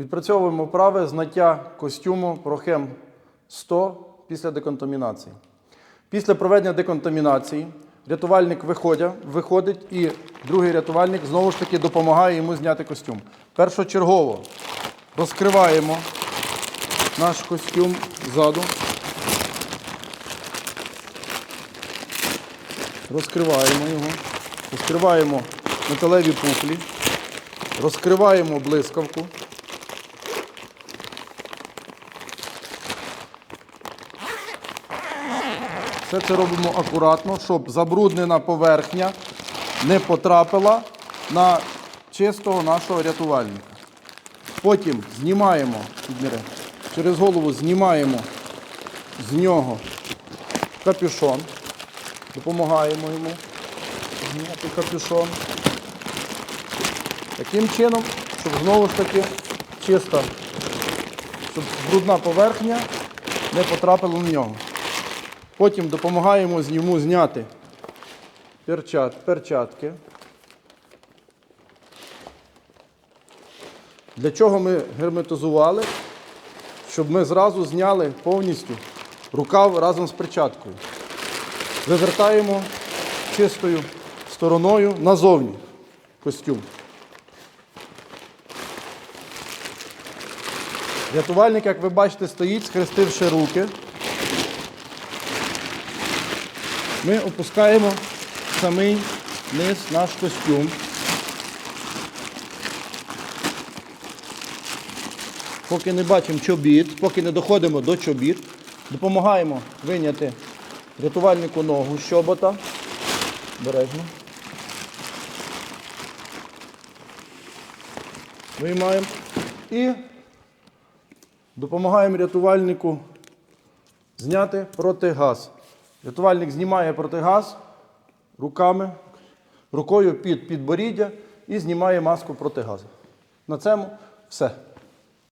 Відпрацьовуємо вправи зняття костюму Прохем 100 після деконтамінації. Після проведення деконтамінації рятувальник виходя, виходить і другий рятувальник знову ж таки допомагає йому зняти костюм. Першочергово розкриваємо наш костюм ззаду. Розкриваємо його, розкриваємо металеві пуклі, розкриваємо блискавку. Все це робимо акуратно, щоб забруднена поверхня не потрапила на чистого нашого рятувальника. Потім знімаємо, через голову знімаємо з нього капюшон, допомагаємо йому зняти капюшон. Таким чином, щоб знову ж таки чиста, щоб брудна поверхня не потрапила на нього. Потім допомагаємо йому зняти перчат, перчатки. Для чого ми герметизували? Щоб ми зразу зняли повністю рукав разом з перчаткою. Вивертаємо чистою стороною назовні костюм. Рятувальник, як ви бачите, стоїть, схрестивши руки. Ми опускаємо самий низ наш костюм. Поки не бачимо чобіт, поки не доходимо до чобіт, допомагаємо виняти рятувальнику ногу з щобота. Бережно. Виймаємо. І допомагаємо рятувальнику зняти протигаз. Рятувальник знімає протигаз руками, рукою під підборіддя і знімає маску протигазу. На цьому все.